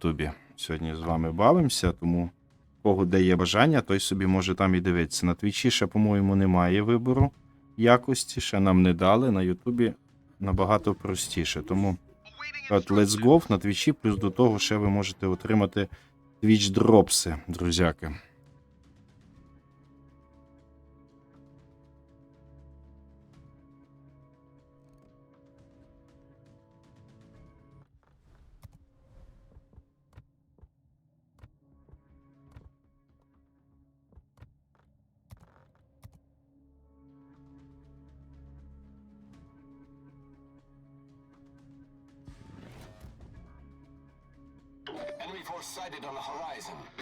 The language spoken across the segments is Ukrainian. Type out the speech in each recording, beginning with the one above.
Ютубі. Сьогодні з вами бавимося, тому кого де є бажання, той собі може там і дивитися. На Твічі ще, по-моєму, немає вибору якості, ще нам не дали. На Ютубі набагато простіше. Тому от Let's Go на Твічі, плюс до того ще ви можете отримати Twitch дропси, друзяки. Enemy force sighted on the horizon.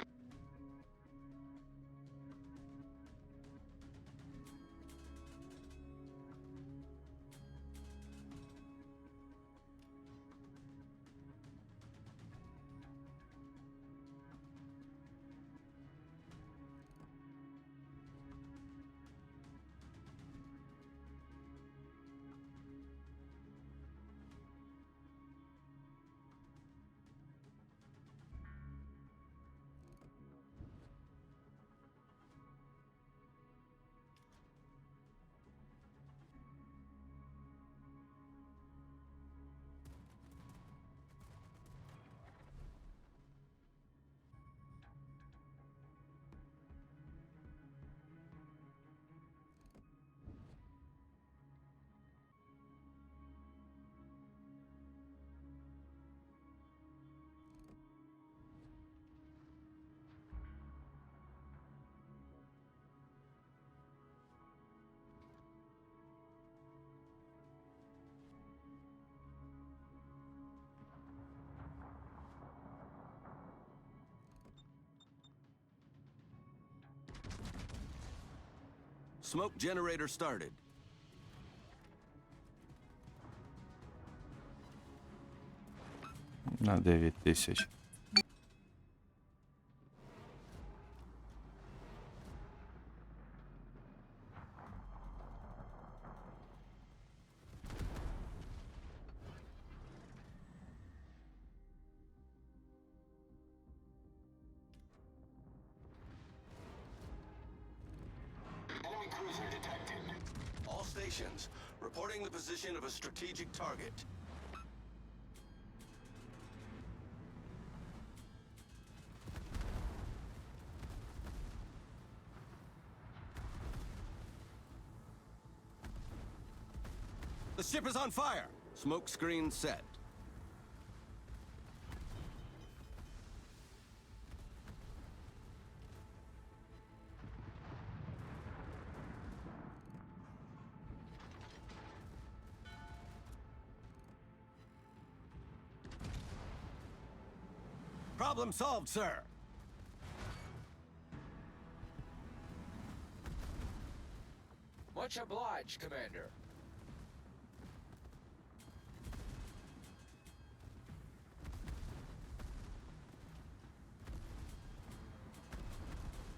Smoke generator started. На 9 тисяч. The position of a strategic target. The ship is on fire! Smoke screen set. Problem solved, sir. Much obliged, Commander.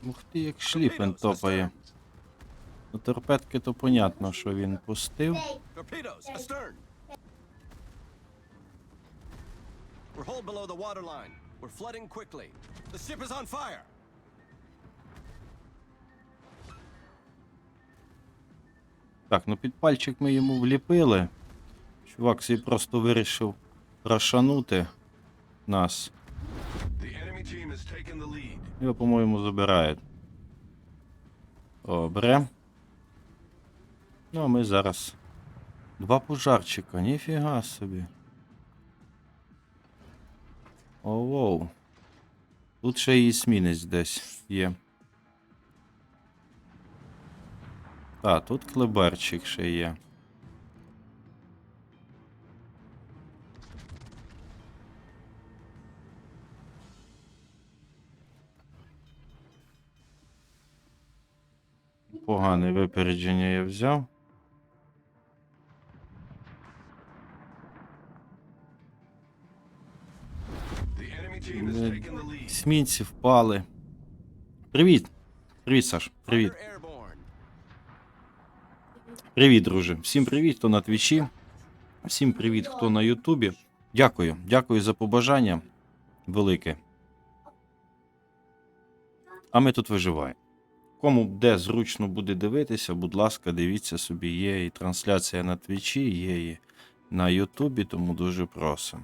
Ух ти, як шліпен топає. Ну, торпедки то понятно, що він пустив. Torpedoes, astern. We're hull below the waterline. We're flooding quickly. The ship is on fire. Так, ну під пальчик ми йому вліпили. Чувак свій просто вирішив рошанути нас. The enemy team has taken the lead. Його, по-моєму, забирають. Добре. Ну, а ми зараз. Два пожарчика, ніфіга собі. Оу. Тут ще і смінець десь є. А, тут клеберчик ще є. Погане випередження я взяв. Taken the lead. Смінці впали. Привіт. Привіт, Саш. Привіт. Привіт, друже. Всім привіт, хто на Твічі. Всім привіт, хто на Ютубі. Дякую. Дякую за побажання. велике. А ми тут виживаємо. Кому де зручно буде дивитися, будь ласка, дивіться собі, є і трансляція на Твічі, є і на Ютубі, тому дуже просимо.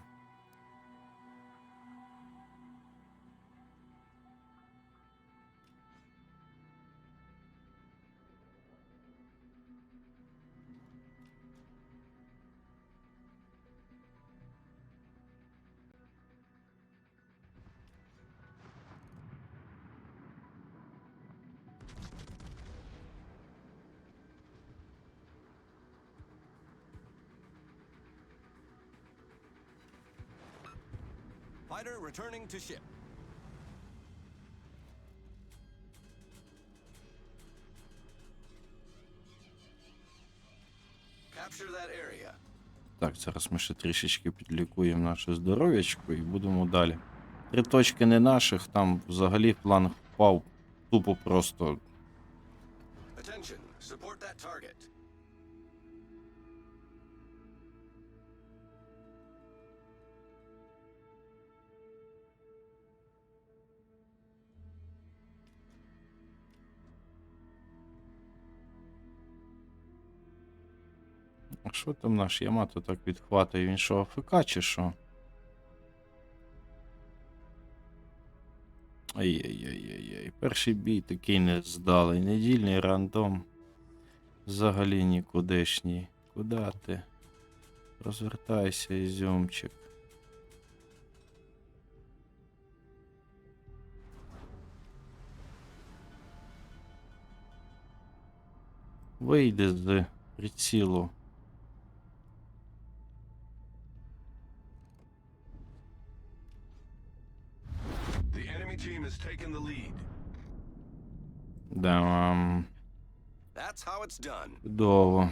Fighter returning to ship. Capture that area. Так, зараз ми ще трішечки підлікуємо наше здоров'ячко і будемо далі. Три точки не наших, там взагалі план впав тупо просто. Attention, support that target. А що там наш Ямато так підхватує? Він що, АФК чи що? Ай-яй-яй-яй-яй. Перший бій такий не здалий. Недільний рандом. Взагалі нікудишній. Куда ти? Розвертайся, ізюмчик. Вийди з прицілу. team has taken the lead. Да, ам, That's how it's done. чудово.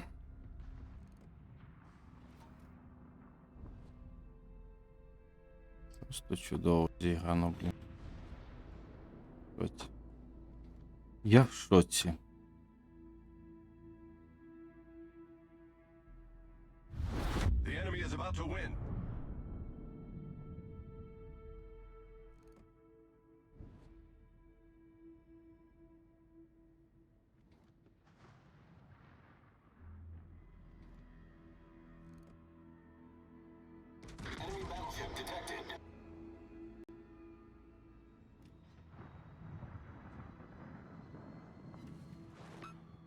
Просто чудово зіграно, блін. В шоці. Я в шоці. The enemy is about to win.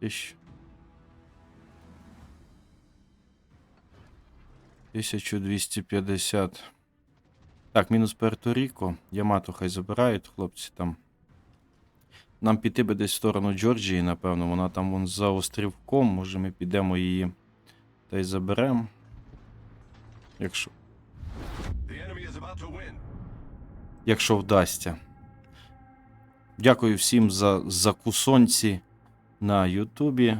Тисяч. 1250. Так, мінус Перто-Ріко. Ямато хай забирають, хлопці там. Нам піти би десь в сторону Джорджії, напевно. Вона там вон за острівком. Може ми підемо її та й заберемо. Якщо, якщо вдасться. Дякую всім за закусонці на Ютубі.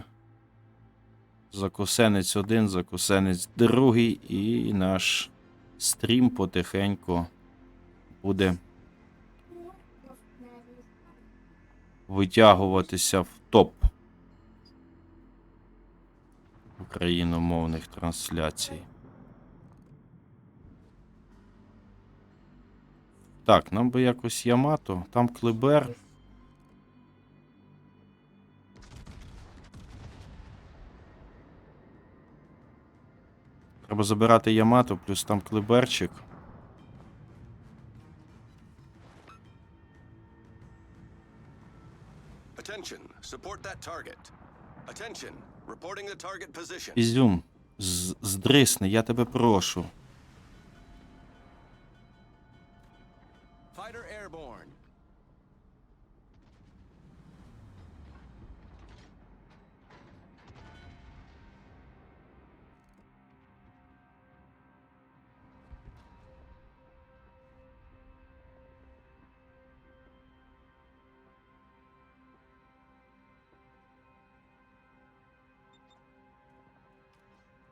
Закусенець один, закусенець другий, і наш стрім потихеньку буде витягуватися в топ україномовних трансляцій. Так, нам би якось Ямато, там Клибер. Треба забирати Ямато, плюс там Клиберчик. Attention, support that target. Attention, reporting the target position. Ізюм, з- здрисни, я тебе прошу.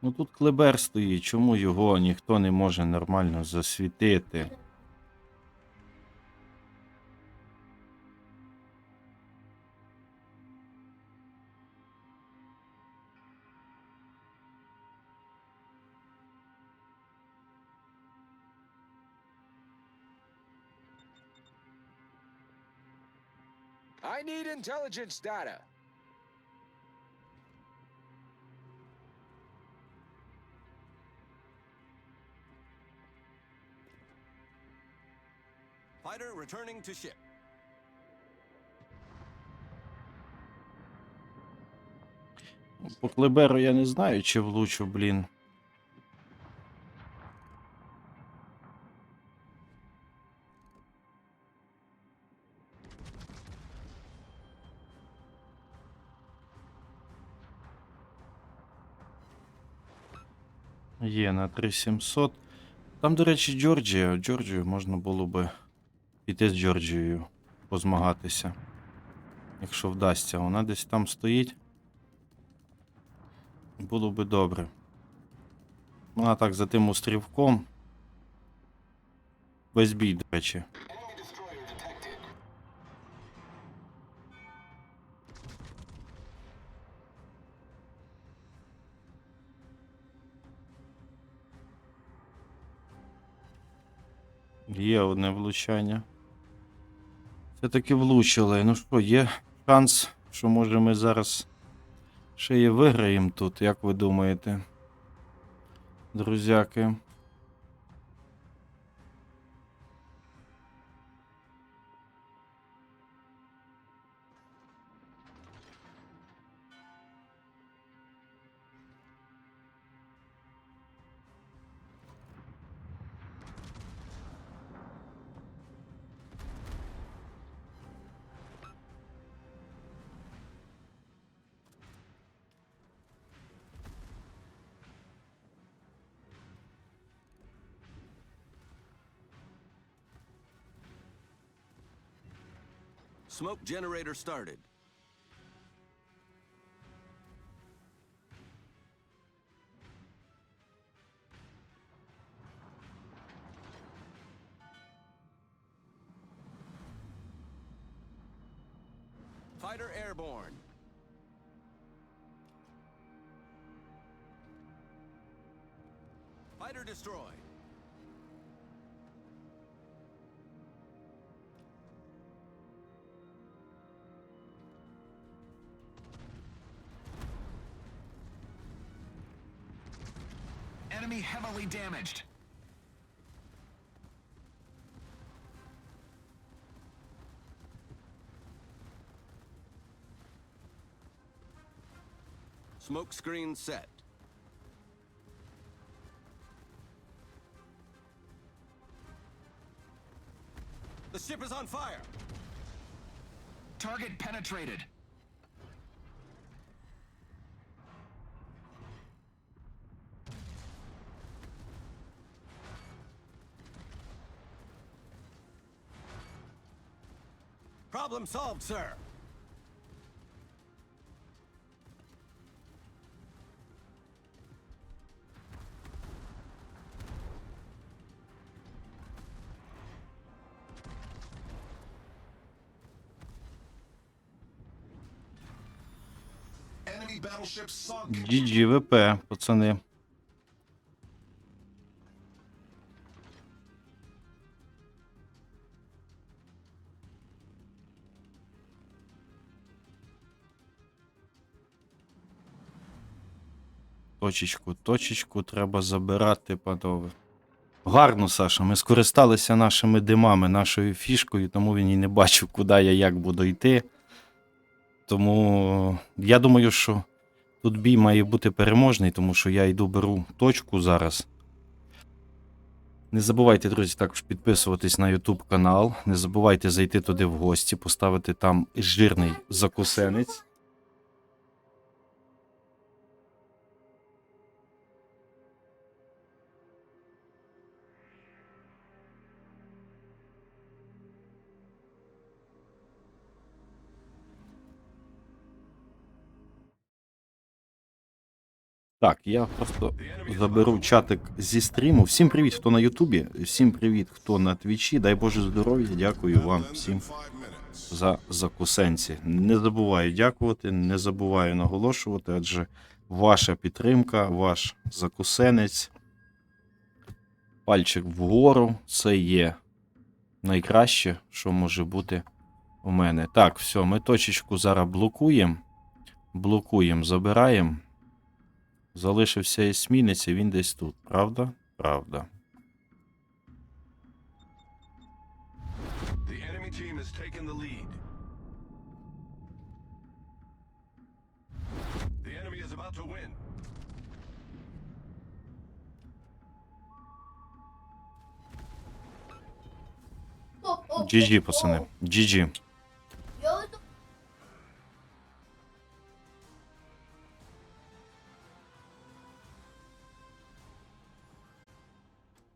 Ну тут клебер стоїть, чому його ніхто не може нормально засвітити? I need intelligence data. Fighter returning to ship. По Клеберу я не знаю, чи влучу, блін. Є на 3700. Там, до речі, Джорджія. Джорджію можна було би піти з Джорджією позмагатися. Якщо вдасться. Вона десь там стоїть. Було би добре. Вона так за тим острівком. Весь бій, до речі. Є одне влучання. Все-таки влучили. Ну що, є шанс, що може ми зараз ще і виграємо тут, як ви думаєте? Друзяки. Smoke generator started. Fighter airborne. Fighter destroyed. Enemy heavily damaged. Smoke screen set. The ship is on fire. Target penetrated. Problem solved, sir. Enemy battleship sunk. GGVP, пацани. Точечку, точечку треба забирати, панове. Гарно, Саша. Ми скористалися нашими димами, нашою фішкою, тому він і не бачив, куди я як буду йти. Тому я думаю, що Тут бій має бути переможний, тому що я йду беру точку зараз. Не забувайте, друзі, також підписуватись на YouTube канал. Не забувайте зайти туди в гості, поставити там жирний закусенець. Так, я просто заберу чатик зі стріму. Всім привіт, хто на Ютубі, всім привіт, хто на Твічі. Дай Боже здоров'я, дякую вам всім за закусенці. Не забуваю дякувати, не забуваю наголошувати, адже ваша підтримка, ваш закусенець, пальчик вгору це є найкраще, що може бути у мене. Так, все, ми точечку зараз блокуємо. Блокуємо, забираємо. Залишився есмінець, і він десь тут. Правда? Правда. The enemy team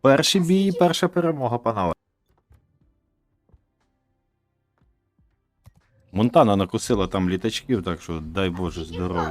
Перший бій і перша перемога, панове. Монтана накусила там літачків, так що дай Боже здоров'я.